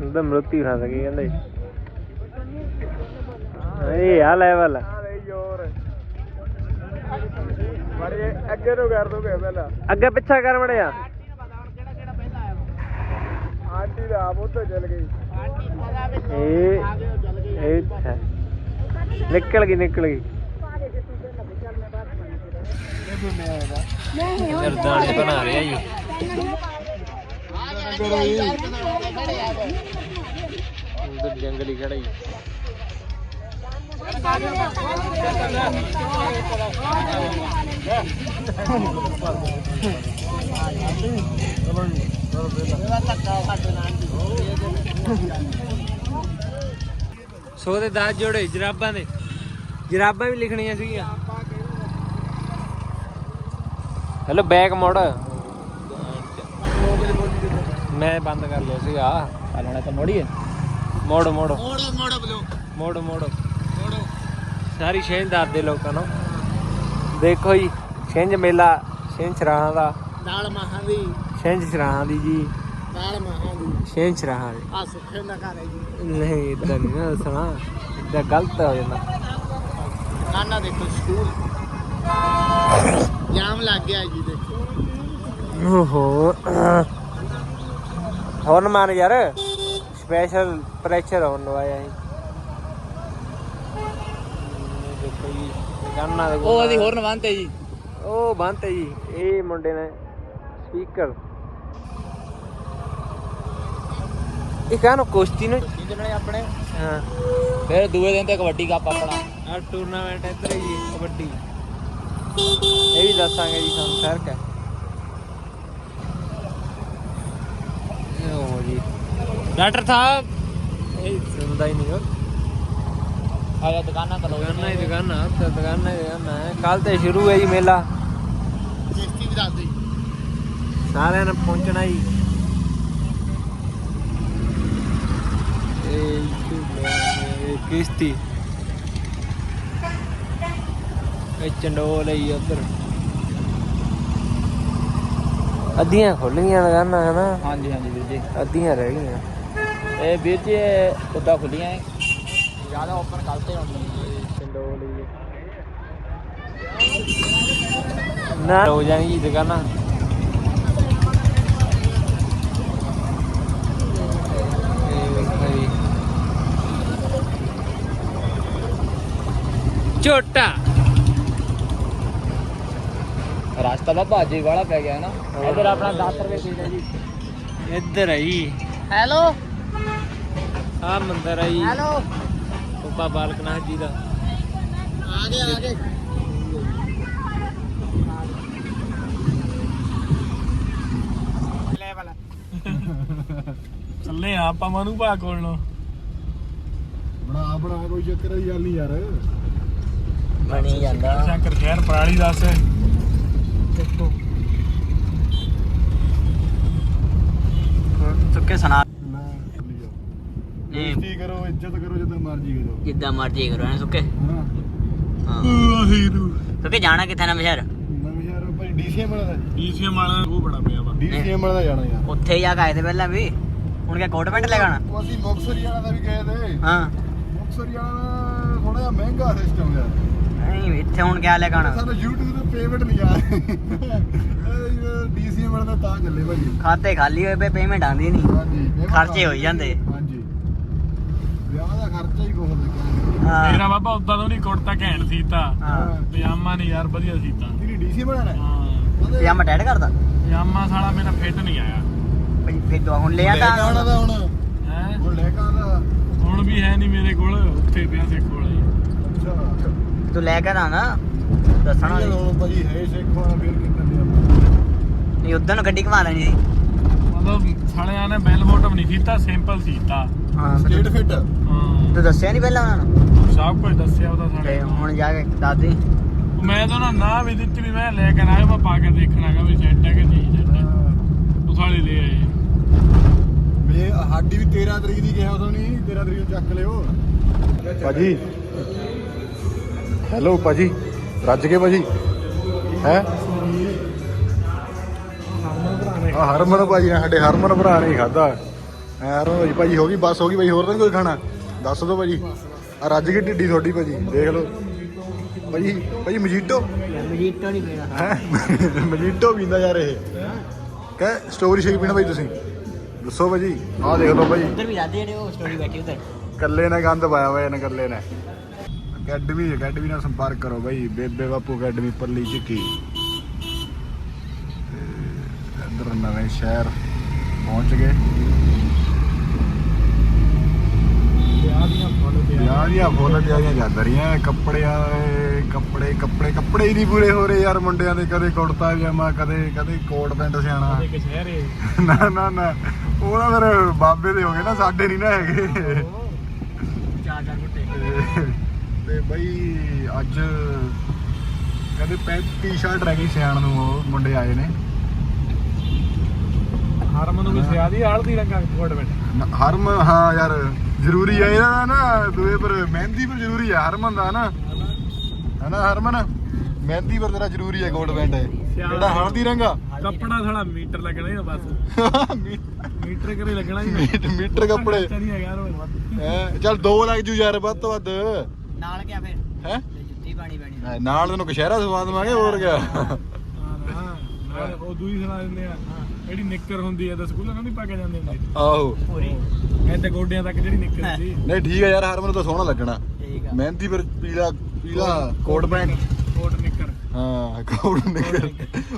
ਉਹਦਾ ਮਰੂਤੀ ਫਸ ਗਈ ਕਹਿੰਦੇ। ਇਹ ਆ ਲੈਵਲ ਬੜੇ ਅੱਗੇ ਤੋਂ ਕਰ ਦੋਗੇ ਪਹਿਲਾਂ। ਅੱਗੇ ਪਿੱਛਾ ਕਰ ਮੜਿਆ। ਆਂਟੀ ਦਾ ਆਪ ਉੱਧਰ ਚਲ ਗਈ। ਇਹ ਇਹ ਅੱਛਾ। ਨਿਕਲ ਗਈ ਨਿਕਲ ਗਈ। ਦਾਣੇ ਬਣਾ ਰਿਹਾ ਜੀ। ਉਧਰ ਜੰਗਲੀ ਖੜਾ ਸੋ ਦੇ 10 ਜੋੜੇ ਜਰਾਬਾਂ ਦੇ। ਜਰਾਬਾਂ ਵੀ ਲਿਖਣੀਆਂ ਸੀਗੀਆਂ। ਹੈਲੋ ਬੈਕ ਮੋੜ। ਮੈਂ ਬੰਦ ਕਰ ਲਿਆ ਸੀਗਾ। ਹਾਲਣਾ ਤਾਂ ਮੋੜੀ ਹੈ ਮੋੜ ਮੋੜ। ਮੋੜ ਮੋੜ ਬਲੋ ਮੋੜ ਮੋੜ। ਮੋੜੋ। ਸਾਰੀ ਦੱਸ ਦੇ ਲੋਕਾਂ ਨੂੰ। ਦੇਖੋ ਜੀ ਛਿੰਝ ਮੇਲਾ ਛਿੰਝ ਸਰਾਹਾਂ ਦਾ। ਦਾਲ ਮਾਹਾਂ ਦੀ। ਛਿੰਝ ਸਰਾਹਾਂ ਦੀ ਜੀ। ਦਾਲ ਮਾਹਾਂ ਦੀ। ਛਿੰਝ ਸਰਾਹਾਂ ਦੀ। ਆ ਸੁੱਖੇ ਦਾ ਘਰ ਜੀ। ਨਹੀਂ ਇਦਾਂ ਨਹੀਂ ਨਾ ਦੱਸਣਾ। ਇਦਾਂ ਗਲਤ ਹੋ ਜਾਂਦਾ। ਨਾਨਾ ਦੇਖੋ ਸਕੂਲ। ਜਾਮ ਲੱਗ ਗਿਆ ਜੀ ਦੇਖੋ। ਓਹੋ। ਹੁਣ ਮਾਨ ਯਾਰ ਸਪੈਸ਼ਲ ਪ੍ਰੈਸ਼ਰ ਹੋਣ ਵਾਇਆ ਹੈ ਦੇਖੋ ਜੀ ਦੁਕਾਨਾਂ ਦੇ ਉਹ ਅਸੀਂ ਹੋਰ ਨਵੰਤੇ ਜੀ। ਉਹ ਬੰਤ ਜੀ ਇਹ ਮੁੰਡੇ ਨੇ ਸਪੀਕਰ ਇਹ ਕਾਹਨੂੰ ਕੁਸ਼ਤੀ ਨੂੰ? ਜਿਹੜੇ ਆਪਣੇ ਹਾਂ। ਫਿਰ ਦੂਏ ਦਿਨ ਤੇ ਕਬੱਡੀ ਕੱਪ ਆਪਣਾ। ਆ ਟੂਰਨਾਮੈਂਟ ਇੱਧਰ ਹੀ ਹੈ, ਕਬੱਡੀ। ਇਹ ਵੀ ਦੱਸਾਂਗੇ ਜੀ ਤੁਹਾਨੂੰ ਫ਼ਰਕ ਹੈ ਉਹ ਜੀ ਡਾਕਟਰ ਸਾਹਿਬ। ਇਹ ਸੁਣਦਾ ਹੀ ਨਹੀਂ ਹੋ ਆ ਜਾ ਦੁਕਾਨਾਂ ਕਲੋ ਦੁਕਾਨਾਂ ਹੀ ਦੁਕਾਨਾਂ ਤੇ ਦੁਕਾਨਾਂ ਹੀ ਦੁਕਾਨਾਂ ਹੈ ਕੱਲ ਤੇ ਸ਼ੁਰੂ ਹੈ ਜੀ ਮੇਲਾ। ਕਿਸ਼ਤੀ ਵੀ ਦੱਸ ਦੇ। ਸਾਰਿਆਂ ਨੇ ਪਹੁੰਚਣਾ ਹੀ ਇਹ ਕਿਸ਼ਤੀ। ਇਹ ਚੰਡੋਲ ਹੈ ਉੱਧਰ। ਅੱਧੀਆਂ ਖੁੱਲ ਗਈਆਂ ਦੁਕਾਨਾਂ ਹਨਾ? ਹਾਂਜੀ ਹਾਂਜੀ ਵੀਰ ਜੀ। ਅੱਧੀਆਂ ਰਹਿ ਗਈਆਂ। ਇਹ ਵੀਰ ਜੀ ਉਦਾਂ ਖੁੱਲੀਆਂ ਹੈ ਜ਼ਿਆਦਾ ਓਪਨ ਕਰਤੇ ਹੁੰਦੀ ਇਹ ਚੰਡੋਲ ਹੀ ਹੈ। ਨਾ ਹੋ ਜਾਣੀ ਜੀ ਦੁਕਾਨਾਂ। ਝੋਟਾ। ਰਸਤਾ ਬਾਬਾ ਜੀ ਵਾਲਾ ਪੈ ਗਿਆ ਨਾ। ਇਧਰ ਆਪਣਾ 10 ਰੁਪਏ ਹੈ ਜੀ। ਇੱਧਰ ਆਈ ਹੈਲੋ। ਆ ਮੰਦਰ ਆਈ ਹੈਲੋ। ਬਾਬਾ ਬਾਲਕਨਾਥ ਜੀ ਦਾ। ਆ ਗਏ ਆ ਗਏ। ਚੱਲੇ ਆ ਆਪਾਂ ਮਨੂ ਭਾ ਕੋਲ ਨੂੰ। ਬਣਾ ਬਣਾ ਕੋਈ ਚੱਕਰ ਦੀ ਗੱਲ ਨਹੀਂ ਯਾਰ। ਬਣੀ ਜਾਂਦਾ। ਸ਼ੰਕਰ ਖੈਰ ਪਰਾਲੀ ਦੱਸ। ਸੁੱਕੇ ਸੁਣਾ ਨਾ ਲਿਓ ਨਹੀਂ ਬੇਇੱਜ਼ਤੀ ਕਰੋ ਇੱਜ਼ਤ ਕਰੋ ਜਿੱਦਾਂ ਮਰਜ਼ੀ ਕਰੋ। ਜਿੱਦਾਂ ਮਰਜ਼ੀ ਕਰੋ ਐ ਸੁੱਕੇ? ਹਨਾ ਹਾਂ। ਵਾਹਿਗੁਰੂ। ਸੁੱਕੇ ਜਾਣਾ ਕਿੱਥੇ ਨਾ ਮਸ਼ਹਰ ਨਵੇਂ ਸ਼ਹਿਰ ਭਾਈ ਡੀਸੀਐਮ ਵਾਲਾ ਡੀਸੀਐਮ ਵਾਲਾ ਉਹ ਬੜਾ ਪਿਆ ਵਾ। ਡੀਸੀਐਮ ਵਾਲਾ ਦਾ ਜਾਣਾ ਯਾਰ। ਉੱਥੇ ਜਾ ਕੇ ਆਏ ਤੇ ਪਹਿਲਾਂ ਵੀ। ਹੁਣ ਕਿਆ ਕੋਟ ਪੈਂਟ ਲੈ ਆਉਣਾ? ਉਹ ਅਸੀਂ ਮੁਕਸਰੀ ਵਾਲਾ ਦਾ ਵੀ ਗਏ ਤੇ। ਹਾਂ। ਮੁਕਸਰੀ ਵਾਲਾ ਥੋੜਾ ਜਿਹਾ ਮਹਿੰਗਾ ਸਿਸਟਮ ਹੈ ਨਹੀਂ ਇੱਥੇ ਹੁਣ ਕਿਆ ਲੈ ਆਉਣਾ? ਸਾਨੂੰ YouTube ਤੇ ਪੇਮੈਂਟ ਨਹੀਂ ਆ ਡੀਸੀਐਮ ਵਾਲਾ ਦਾ ਤਾਂ ਚੱਲੇ ਭਾਈ ਖਾਤੇ ਖਾਲੀ ਹੋਏ ਪਏ ਪੇਮੈਂਟ ਆਉਂਦੀ ਨਹੀਂ। ਹਾਂਜੀ ਖਰਚੇ ਹੋਈ ਜਾਂਦੇ ਹਾਂਜੀ ਵਿਆਹ ਦਾ ਖਰਚਾ ਹੀ ਬਹੁਤ ਲੱਗਿਆ ਹਾਂ। ਮੇਰਾ ਬਾਬਾ ਉਦਾਂ ਤੋਂ ਨਹੀਂ ਕੁੜਤਾ ਘੈਂਟ ਸੀਤਾ। ਹਾਂ। ਪਜਾਮਾ ਨਹੀਂ ਯਾਰ ਵਧੀਆ ਸੀਤਾ। ਤੇਰੀ ਡੀਸੀ ਬਣਾਣਾ ਹਾਂ? ਪਜਾਮਾ ਟੈਡ ਕਰਦਾ? ਪਜਾਮਾ ਸਾਲਾ ਮੇਰਾ ਫਿੱਟ ਨਹੀਂ ਆਇਆ। ਭਈ ਫਿਰ ਦੋ ਹੁਣ ਲੈ ਲੈ ਕੇ ਆਉਣਾ ਆਂਦਾ ਦਾ ਹੁਣ? ਹੈ? ਹੁਣ ਲੈ ਕੇ ਆਉਂਦਾ ਹੁਣ ਵੀ ਹੈ ਨਹੀਂ ਮੇਰੇ ਕੋਲ ਉੱਥੇ ਪਿਆ ਸੇ ਕੋਲ। ਅੱਛਾ। ਤੂੰ ਲੈ ਕੇ ਆਣਾ ਦੱਸਣਾ ਇਹ ਨਹੀਂ ਹੁਣ ਭਾਜੀ ਹੈ ਸਿੱਖ ਵਾਲਾ ਫੇਰ ਕਿੱਦਾਂ ਦੇ ਆਪਾਂ ਨਹੀਂ ਉਦੋਂ ਨੂੰ ਗੱਡੀ ਘੁਮਾ ਲੈਣੀ ਸੀ। ਮਤਲਬ ਸਾਲਿਆਂ ਨੇ ਬੈਲ ਬੋਟਮ ਨਹੀਂ ਸੀਤਾ ਸਿੰਪਲ ਸੀਤਾ। ਹਾਂ ਸਟੇਟ ਫਿੱਟ ਹਾਂ। ਤੂੰ ਦੱਸਿਆ ਨਹੀਂ ਪਹਿਲਾਂ ਉਹਨਾਂ ਨੂੰ? ਸਭ ਕੁਝ ਦੱਸਿਆ ਉਹਦਾ ਤੇ ਸਾਡੇ ਹੁਣ ਜਾ ਕੇ ਦੱਸ ਦੇ ਮੈਂ ਤਾਂ ਨਾ ਨਾ ਵੀ ਦਿੱਤੀ ਵੀ ਮੈਂ ਲੈ ਕੇ ਆਇਆ ਮੈਂ ਪਾ ਕੇ ਦੇਖਣਾਗਾ ਵੀ ਸੈੱਟ ਹੈ ਕਿ ਨਹੀਂ ਸੈੱਟ ਹੈ। ਉਹ ਸਾਲੇ ਲੈ ਆਏ। ਵੇ ਸਾਡੀ ਵੀ 13 ਤਰੀਕ ਦੀ ਕਿਹਾ ਉਦੋਂ ਨਹੀਂ 13 ਤਰੀਕ ਨੂੰ ਚੱਕ ਲਿਓ। ਭਾਜੀ। ਹੈਲੋ ਭਾਜੀ। ਰੱਜ ਕੇ ਭਾਜੀ। ਹੈ? ਹਰਮਨ ਭਾਜੀ ਨੇ ਸਾਡੇ ਹਰਮਨ ਭਰਾ ਨੇ ਖਾਦਾ ਐਰੋ ਭਾਜੀ ਭਾਜੀ ਹੋ ਗਈ ਬਸ ਹੋ ਗਈ ਭਾਈ ਹੋਰ ਤਾਂ ਕੋਈ ਖਾਣਾ? ਦੱਸ ਦਿਓ ਭਾਜੀ। ਆ ਰੱਜ ਗਈ ਢਿੱਡੀ ਤੁਹਾਡੀ ਭਾਜੀ ਦੇਖ ਲਓ। ਭਾਜੀ ਭਾਜੀ ਮਜੀਟੋ? ਮਜੀਟੋ ਨਹੀਂ ਪੀਣਾ। ਹੈ? ਮਜੀਟੋ ਪੀਂਦਾ ਯਾਰ ਇਹ। ਕਹ ਸਟ੍ਰਾਬੇਰੀ ਸ਼ੇਕ ਪੀਣਾ ਭਾਈ ਤੁਸੀਂ? ਦੱਸੋ ਭਾਜੀ ਆਹ ਦੇਖ ਲਓ ਭਾਜੀ। ਉਧਰ ਵੀ ਜਾਂਦੇ ਜਿਹੜੇ ਉਹ ਸਟੋਰੀ ਬੈਠੀ ਉਧਰ। ਕੱਲੇ ਨੇ ਗੰਦ ਪਾਇਆ ਹੋਇਆ ਇਹਨਾਂ ਕੱਲੇ ਨੇ। ਅਕੈਡਮੀ ਅਕੈਡਮੀ ਨਾਲ ਸੰਪਰਕ ਕਰੋ ਭਾਈ ਬੇਬੇ ਬਾਪੂ ਅਕੈਡਮੀ ਪੱਲੀ ਝਿੱਕੀ ਇੱਧਰ ਨਵੇਂ ਸ਼ਹਿਰ ਪਹੁੰਚ ਗਏ। ਦੀਆਂ ਫੁੱਲ ਤਿਆਰੀਆਂ ਚੱਲ ਰਹੀਆਂ ਕੱਪੜਿਆਂ ਕੱਪੜੇ ਕੱਪੜੇ ਕੱਪੜੇ ਹੀ ਨਹੀਂ ਪੂਰੇ ਹੋ ਰਹੇ ਯਾਰ ਮੁੰਡਿਆਂ ਦੇ ਕਦੇ ਕੁੜਤਾ ਪਜਾਮਾ ਕਦੇ ਕਦੇ ਕੋਟ ਪੈਂਟ ਸਿਆਣਾ। ਨਾ ਨਾ ਨਾ ਉਹ ਨਾ ਫਿਰ ਬਾਬੇ ਦੇ ਹੋ ਗਏ ਨਾ ਸਾਡੇ ਨਹੀਂ ਨਾ ਹੈਗੇ। ਚਾਰ ਚਾਰ ਘੁੱਟੇ ਤੇ- ਬਈ ਅੱਜ ਕਹਿੰਦੇ ਪੈਂਟ ਟੀ-ਸ਼ਰਟ ਰਹਿ ਗਈ ਸਿਆਣ ਨੂੰ ਉਹ ਮੁੰਡੇ ਆਏ ਨੇ। ਹਰਮਨ ਨੂੰ ਵੀ ਸਿਆਦੀ ਆਲਦੀ ਰੰਗਾ ਕੋਟ ਨ- ਹਰਮਨ ਹਾਂ ਯਾਰ ਜ਼ਰੂਰੀ ਹੈ ਇਹਦਾ ਨਾ ਦੂਏ ਪਰ ਮਹਿੰਦੀ ਪਰ ਜ਼ਰੂਰੀ ਹੈ ਹਰਮਨ ਦਾ ਨਾ। ਹਨਾ ਹਰਮਨ? ਮਹਿੰਦੀ ਪਰ ਤੇਰਾ ਜ਼ਰੂਰੀ ਹੈ ਕੋਟ ਪੈਂਟ। ਜਿਹੜਾ ਹਲਦੀ ਰੰਗਾ ਕੱਪੜਾ ਥੋੜਾ ਮੀਟਰ ਲੱਗਣਾ ਹੀ ਆ ਬਸ। ਮੀਟਰ ਕਰੇ ਲੱਗਣਾ ਹੀ ਮੀਟ- ਮੀਟਰ ਕੱਪੜੇ। ਹੈਂ, ਚੱਲ 2 ਲੱਖ ਜੂ ਯਾਰ ਵੱਧ ਤੋਂ ਵੱਧ। ਨਾਲ ਕਿਆ ਫਿਰ? ਹੈ? ਜੁੱਤੀ ਪਾਣੀ ਪੈਣੀ। ਨਾਲ ਤੈਨੂੰ ਕਸ਼ਹਿਰਾ ਸਵਾਦ ਮਾਂਗੇ ਹੋਰ ਕਿਆ। ਹਾਂ ਉਹ ਦੂਈ ਸੁਣਾ ਦਿੰਦੇ ਆ। ਜਿਹੜੀ ਨਿੱਕਰ ਹੁੰਦੀ ਆ ਤਾਂ ਸਕੂਲਾਂ ਨੂੰ ਨਹੀਂ ਪਾ ਕੇ ਜਾਂਦੇ ਹੁੰਦੇ। ਆਹੋ। ਪੂਰੀ। ਐਤੇ ਗੋਡਿਆਂ ਤੱਕ ਜਿਹੜੀ ਨਿੱਕਰ ਹੁੰਦੀ। ਨਹੀਂ ਠੀਕ ਹੈ ਯਾਰ ਹਰਮਨ ਤਾਂ ਸੋਹਣਾ ਲੱਗਣਾ। ਠੀਕ ਆ। ਮਹਿੰਦੀ ਪਰ ਪੀਲਾ ਪੀਲਾ ਕੋਟ ਪੈਂਟ। ਕੋਟ ਨਿੱਕਰ। ਹਾਂ ਕੋਟ ਨਿਕਲ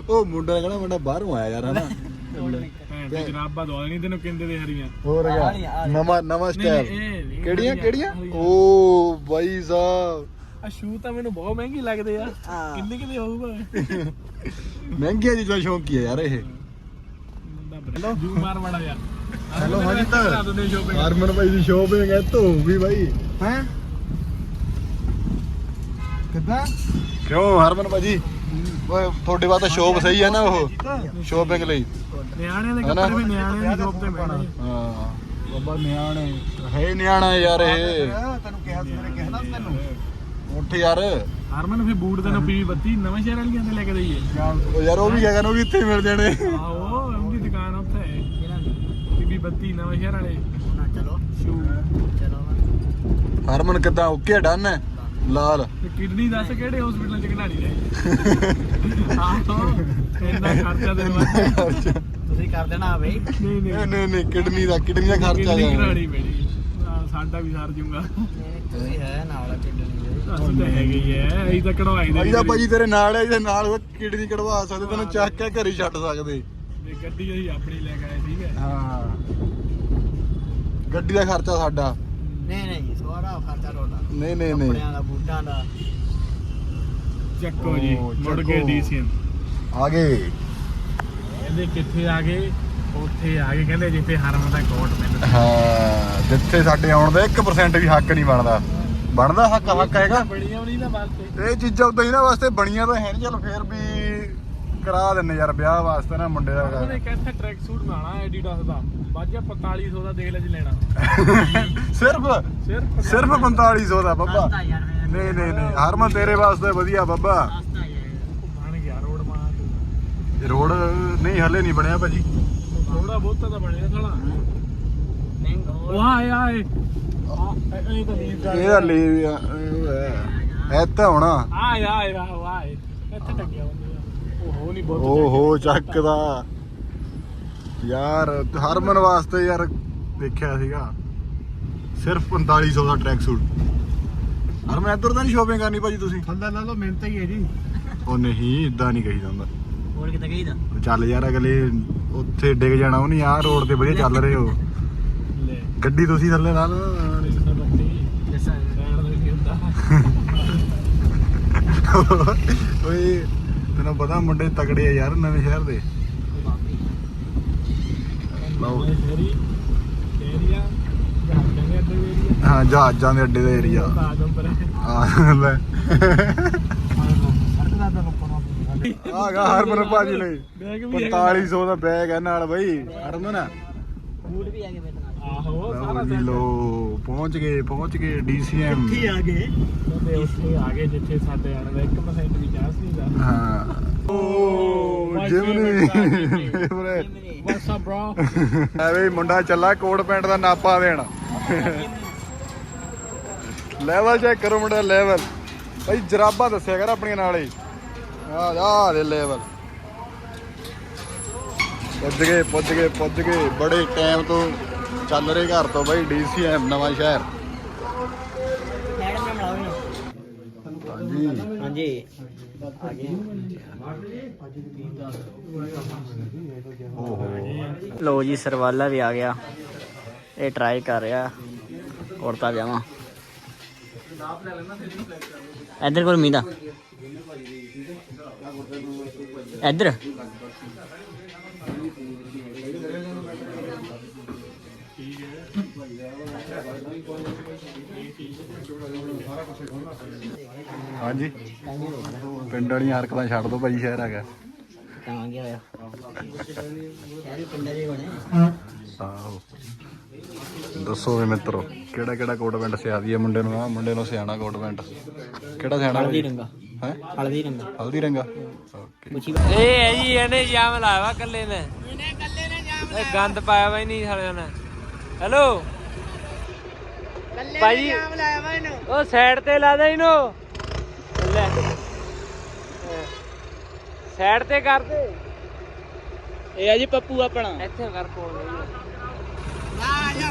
ਉਹ ਮੁੰਡਾ ਕਹਿੰਦਾ ਮੁੰਡਾ ਬਾਹਰੋਂ ਆਇਆ ਯਾਰ ਹਨਾ? ਦੀ ਜਰਾਬਾਂ ਦਵਾ ਦੇਣੀ ਤੈਨੂੰ ਕਿੰਦੇ ਦੇ ਹਰੀਆਂ। ਹੋਰ ਗਿਆ। ਨਵਾਂ ਨਵਾਂ ਸਟਾਈਲ ਕਿਹੜੀਆਂ ਕਿਹੜੀਆਂ। ਓ ਬਾਈ ਸਾਹਿਬ। ਆ ਸ਼ੂ ਤਾਂ ਮੈਨੂੰ ਬਹੁਤ ਮਹਿੰਗੇ ਲੱਗਦੇ ਆ। ਹਾਂ। ਕਿੰਨੇ ਕਿਤੇ ਹੋਊਗਾ? ਮਹਿੰਗੀਆਂ ਚੀਜ਼ਾਂ ਸ਼ੌਂਕੀ ਹੈ ਯਾਰ ਇਹ। ਹੈਲੋ ਜੂ ਮਾਰ ਮਾੜਾ ਯਾਰ ਹੈਲੋ ਹਾਂਜੀ shopping। ਹਰਮਨ ਭਾਈ ਦੀ ਸ਼ੋਪਿੰਗ ਹੈ ਧੋਊਗੀ ਭਾਈ ਹੈ? ਕਿੱਦਾਂ? ਕਿਉਂ ਹਰਮਨ ਭਾਜੀ? ਓਏ ਤੁਹਾਡੇ ਬਾਤ ਸ਼ੋਪ ਸਹੀ ਹੈ ਨਾ ਉਹ। ਸ਼ੋਪਿੰਗ ਲਈ। ਨਿਆਣਿਆਂ ਦੇ? ਕੱਪੜੇ ਵੀ ਨਿਆਣਿਆਂ ਦੀ ਸ਼ੋਪ ਤੇ ਮਿਲਣੇ ਹਾਂ। ਬਾਬਾ ਨਿਆਣੇ ਹੈ ਨਿਆਣਾ ਯਾਰ ਇਹ। ਤੈਨੂੰ ਕਿਹਾ ਸੀ ਮੇਰੇ ਕਹਿਣਾ ਤੈਨੂੰ। ਉੱਠ ਯਾਰ। ਹਰਮਨ ਫਿਰ ਬੂਟ ਤੈਨੂੰ ਪੀ 32 ਨਵੇਂ ਸ਼ਹਿਰ ਵਾਲੀਆਂ ਤੇ ਲੈ ਕੇ ਦਈਏ। ਉਹ ਯਾਰ ਉਹ ਵੀ ਹੈਗਾ ਨਾ ਉਹ ਵੀ ਇੱਥੇ ਹੀ ਮਿਲ ਜਾਣੇ। ਆਹੋ ਉਹਦੀ ਦੁਕਾਨ ਉੱਥੇ ਹੈ। ਕਿਹਨਾਂ ਦੀ ਬੀਬੀ 32 ਨਵੇਂ ਸ਼ਹਿਰ ਵਾਲੇ। ਨਾ ਚਲੋ। ਸ਼ੂ। ਚਲੋ ਹਰਮਨ ਕਿਦਾਂ? ਓਕੇ ਡਨ ਹੈ? ਲਾਲ। ਕਿਡਨੀ ਦੱਸ ਕਿਹੜੇ ਹਸਪੀਟਲ ਚ ਕਢਾਣੀ ਨੇ ਆਹੋ ਇੰਨਾ ਖਰਚਾ ਦੇ ਤੁਸੀਂ ਕਰ ਦੇਣਾ ਬਈ ਨਹੀਂ ਨਹੀਂ। ਨਹੀਂ ਨਹੀਂ ਕਿਡਨੀ ਦਾ ਕਿਡਨੀ ਦਾ ਖਰਚਾ ਕਿਡਨੀ ਆਹ, ਸਾਡਾ ਵੀ ਸਰ ਜੂਗਾ। ਤੁਸੀਂ ਹੈ ਨਾਲ ਚੱਲਣੀ ਅਸੀਂ ਤਾਂ ਹੈਗੇ ਹੀ ਐ ਅਸੀਂ ਤਾਂ ਕਢਵਾਈ ਦੇ ਭਾਈ ਦਾ ਭਾਜੀ ਤੇਰੇ ਨਾਲ ਹੈ ਇਹਦੇ ਨਾਲ ਉਹ ਕਿਡਨੀ ਕਢਵਾ ਸਕਦੇ ਤੈਨੂੰ ਚੱਕ ਕੇ ਘਰੇ ਹੀ ਛੱਡ ਸਕਦੇ। ਵੀ ਗੱਡੀ ਅਸੀਂ ਆਪਣੀ ਲੈ ਕੇ ਆਏ ਠੀਕ ਹੈ। ਹਾਂ ਗੱਡੀ ਦਾ ਖਰਚਾ ਸਾਡਾ। ਨਹੀਂ ਨਹੀਂ ਸਵਾਰਾ ਖਰਚਾ ਰੋਣਾ ਨਹੀਂ ਨਹੀਂ ਨਹੀਂ। ਕੱਪੜਿਆਂ ਦਾ ਬੂਟਾਂ ਦਾ। ਚੱਕੋ ਜੀ ਓ, ਮੁੜ ਚੱਕੋ। ਕੇ ਡੀਸੀਐਮ। ਆ ਗਏ। ਕਹਿੰਦੇ ਕਿੱਥੇ ਆ ਗਏ? ਉੱਥੇ ਆ ਗਏ। ਕਹਿੰਦੇ ਜਿੱਥੇ ਹਰਮ ਦਾ ਕੋਟ ਪੈਂਦਾ ਹਾਂ ਜਿੱਥੇ ਸਾਡੇ ਆਉਣ ਦਾ 1% ਵੀ ਹੱਕ ਨਹੀਂ ਬਣਦਾ। ਬਣਦਾ ਹੱਕ ਹੱਕ ਹੈਗਾ। ਬੜੀਆਂ ਵੀ ਨਹੀਂ ਨਾ ਵਾਸਤੇ ਇਹ ਚੀਜ਼ਾਂ ਉਦਾਂ ਇਹਨਾਂ ਵਾਸਤੇ ਬਣੀਆਂ ਤਾਂ ਹੈ ਨਹੀਂ ਚਲ ਫੇਰ ਵੀ ਕਰਾ ਦਿੰਨੇ ਯਾਰ ਵਿਆਹ ਵਾਸਤੇ ਨਾ ਮੁੰਡੇ ਦਾ। ਉਹਨੇ ਕਹਿੰਦਾ ਟਰੈਕ ਸੂਟ ਬਣਾਉਣਾ ਐਡੀਡਾਸ ਦਾ। ਬਾਜਾ 4500 ਦਾ ਦੇਖ ਲੈ ਜੀ ਲੈਣਾ। ਸਿਰਫ? ਸਿਰਫ ਸਿਰਫ 4500 ਦਾ ਬੱਬਾ। ਨਹੀਂ ਨਹੀਂ ਨਹੀਂ ਹਰਮਨ ਤੇਰੇ ਵਾਸਤੇ ਵਧੀਆ ਬੱਬਾ। ਸਸਤਾ ਯਾਰ ਬਣ ਗਿਆ ਰੋਡ ਮਾਰ ਰੋਡ ਨਹੀਂ ਹਲੇ ਨਹੀਂ ਬਣਿਆ ਭਾਜੀ। ਥੋੜਾ ਬਹੁਤਾ ਤਾਂ ਬਣਿਆ ਥੋੜਾ ਨਹੀਂ ਉਹ ਆਏ ਆਏ। ਇਹ ਤਾਂ ਲੀਵ ਦਾ ਇਹਦਾ ਲੈ ਐ ਤਾਂ ਹੋਣਾ। ਆਏ ਆਏ ਆਏ ਆਏ। ਇੱਥੇ ਟੱਗਿਆ ਉਹ ਹੋ ਨਹੀਂ ਬਹੁਤ ਓਹੋ ਚੱਕਦਾ। ਯਾਰ ਹਰਮਨ ਵਾਸਤੇ ਯਾਰ ਦੇਖਿਆ ਸੀਗਾ। ਸਿਰਫ 4500 ਦਾ ਟਰੈਕ ਸੂਟ ਹਰਮਨ ਇੱਧਰ ਤਾਂ ਨਹੀਂ ਸ਼ੋਪਿੰਗ ਕਰਨੀ ਭਾਜੀ ਤੁਸੀਂ? ਥੱਲੇ ਲਾ ਲਓ ਮਿਹਨਤ ਹੀ ਹੈ ਜੀ। ਉਹ ਨਹੀਂ ਇਦਾਂ ਨਹੀਂ ਕਹੀ ਜਾਂਦਾ। ਹੋਰ ਕਿਤੇ ਗਈ ਦਾ ਚੱਲ ਯਾਰ ਅਗਲੇ ਉੱਥੇ ਡਿੱਗ ਜਾਣਾ ਉਹ ਨਹੀਂ ਆਹ ਰੋਡ ਤੇ ਵਧੀਆ ਚੱਲ ਰਹੇ ਹੋ ਗੱਡੀ ਤੁਸੀਂ ਥੱਲੇ ਲਾ ਲਓ ਓਏ ਤੈਨੂੰ ਪਤਾ ਮੁੰਡੇ ਤਗੜੇ ਆ ਯਾਰ ਨਵੇਂ ਸ਼ਹਿਰ ਦੇ। ਲਓ। ਸ਼ਹਿਰੀ ਏਰੀਆ ਜਹਾਜ਼ਾਂ ਦੇ ਅੱਡੇ ਏਰੀਆ ਹਾਂ ਜਹਾਜ਼ਾਂ ਦੇ ਅੱਡੇ ਦਾ ਏਰੀਆ ਆ ਲੈ। ਆਗਾ ਹਰਮਨ ਭਾਜੀ ਲਈ। ਬੈਗ ਵੀ ਹੈਗਾ। 4500 ਦਾ ਬੈਗ ਹੈ ਨਾਲ ਬਈ। ਹਰਮਨ। ਬੂਟ ਵੀ ਆ ਗਏ ਮੇਰੇ ਨਾਲ। ਆਹੋ ਲਓ ਜੀ ਲੋ ਪਹੁੰਚ ਗਏ ਪਹੁੰਚ ਗਏ ਡੀਸੀਐਮ। ਆ ਗਏ। ਤੇ ਉੱਥੇ ਆ ਗਏ ਜਿੱਥੇ ਸਾਡੇ ਆਣ ਦਾ 1% ਵੀ ਚਾਂਸ ਨਹੀਂ ਦਾ ਹਾਂ। ਓ Jimny favourite what's up bro ਐਵੇਂ ਮੁੰਡਾ ਚੱਲਾ ਕੋਟ ਪੈਂਟ ਦਾ ਨਾਪਾ ਦੇਣ। ਲੈਵਲ ਚੈੱਕ ਕਰੋ ਮੁੰਡਾ ਲੈਵਲ ਭਾਈ ਜਰਾਬਾਂ ਦੱਸਿਆ ਕਰ ਆਪਣੀਆਂ ਨਾਲ ਹੀ। ਆ ਆ ਦੇ ਲੈਵਲ ਪੁੱਜ ਗਏ ਪੁੱਜ ਗਏ ਪੁੱਜ ਗਏ। ਬੜੇ ਟਾਈਮ ਤੋਂ ਚੱਲ ਰਹੇ ਘਰ ਤੋਂ ਬਾਈ ਡੀਸੀਐਮ ਨਵਾਂ ਸ਼ਹਿਰ। ਮੈਡਮ ਨਾਲ ਮਿਲਾਓ ਹਾਂਜੀ। ਹਾਂਜੀ ਆ ਗਏ ਓਹੋ। ਲੋ ਜੀ ਸਰਵਾਲਾ ਵੀ ਆ ਗਿਆ। ਇਹ ਟਰਾਈ ਕਰ ਰਿਹਾ। ਕੁੜਤਾ ਪਜਾਮਾ ਇੱਧਰ ਕੋਲ ਮੀਦਾ ਇੱਧਰ? ਹਾਂਜੀ। ਪਿੰਡ ਵਾਲੀਆਂ ਹਰਕਤਾਂ ਛੱਡ ਦੋ ਭਾਈ ਸ਼ਹਿਰ ਹੈਗਾ। ਤਾਂ ਗਿਆ ਹੋਇਆ। ਯਾਰ ਪਿੰਡਾਂ ਦੇ ਕੋਣੇ ਆਹੋ। ਦੱਸੋ ਵੇ ਮਿੱਤਰੋ ਕਿਹੜਾ ਕਿਹੜਾ ਕੋਟ ਪੈਂਟ ਸਿਆ ਦਈਏ ਮੁੰਡੇ ਨੂੰ? ਆ ਮੁੰਡੇ ਨੂੰ ਸਿਆਣਾ ਕੋਟ ਪੈਂਟ। ਕਿਹੜਾ ਸਿਆਣਾ ਹਲਦੀ ਰੰਗਾ। ਹੈ? ਹਲਦੀ ਰੰਗਾ। ਹਲਦੀ ਰੰਗਾ? ਓਕੇ। ਪੁੱਛੀ ਇਹ ਹੈ ਜੀ ਇਹਨੇ ਜਾਮ ਲਾਇਆ ਵਾ ਕੱਲੇ ਨੇ। ਇਹਨੇ ਕੱਲੇ ਨੇ ਜਾਮ ਇਹ ਗੰਦ ਪਾਇਆ ਵਾ ਹੀ ਨਹੀਂ ਸਾਲਿਆਂ ਨੇ। ਹੈਲੋ। ਨੇ ਲਾਇਆ ਵਾ ਇਹਨੂੰ। ਉਹ ਸਾਈਡ ਤੇ ਲਾ ਦੇ ਇਹਨੂੰ। ਲੈ ਸਾਈਡ ਤੇ ਕਰ ਦੇ। ਇਹ ਆ ਜੀ ਪੱਪੂ ਆਪਣਾ। ਇੱਥੇ ਕਰ ਕੋਲ। ਆ ਜਾ।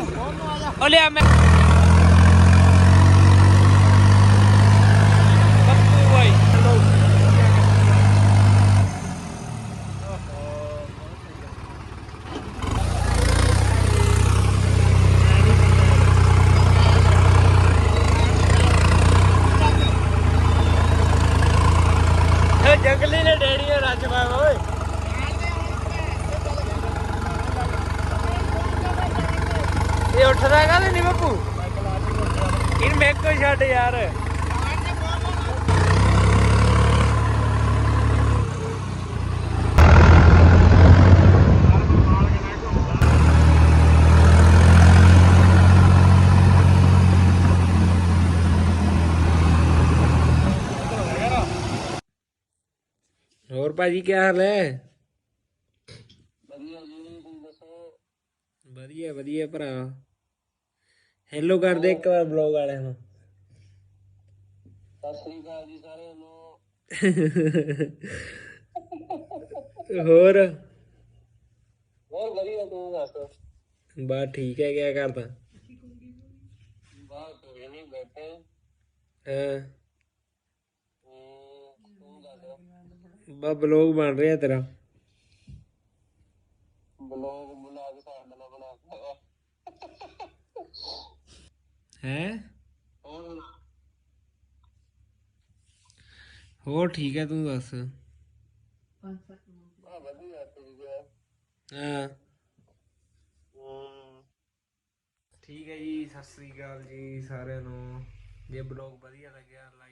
ਉਹ ਲਿਆ ਮੈਂ ਪੱਪੂ ਭਾਈ ਹੈਲੋ ਇਹ ਜੰਗਲੀ ਨੇ ਡੇੜੀ ਰੱਜ ਪਾਇਆ ਓਏ। ਇਹ ਉੱਠਦਾ ਕਾਹਦੇ ਨਹੀਂ ਬੱਪੂ ਇਹਨ ਮੇਰੇ ਕੋ ਛੱਡ ਯਾਰ। ਹੋਰ ਭਾਜੀ ਕੀ ਹਾਲ ਹੈ? ਵਧੀਆ ਵਧੀਆ ਭਰਾ। ਹੈਲੋ ਕਰ ਦੇ ਇੱਕ ਵਾਰ ਬਲੌਗ ਵਾਲਿਆਂ ਨੂੰ। ਸਤਿ ਸ੍ਰੀ ਅਕਾਲ ਜੀ ਸਾਰਿਆਂ ਨੂੰ। ਹੋਰ? ਹੋਰ ਵਧੀਆ ਤੂੰ ਦੱਸ? ਬਾ ਠੀਕ ਹੈ ਕਿਆ ਕਰਦਾ? ਬਾ ਕੋਈ ਨਹੀਂ ਬੈਠੇ। ਹਾਂ। ਬਾ ਬਲੌਗ ਬਣ ਰਿਹਾ ਤੇਰਾ। ਬਲੌਗ ਬਣਾ ਕੇ ਸਾਡੇ ਨਾਲ ਬਣਾ ਹੈ? ਹੋਰ ਠੀਕ ਹੈ ਤੂੰ ਦੱਸ? ਹਾਂ? ਠੀਕ ਹੈ ਜੀ ਸਤਿ ਸ੍ਰੀ ਅਕਾਲ ਜੀ ਸਾਰਿਆਂ ਨੂੰ। ਜੇ ਬਲੌਗ ਵਧੀਆ ਲੱਗਿਆ ਲਾਈਕ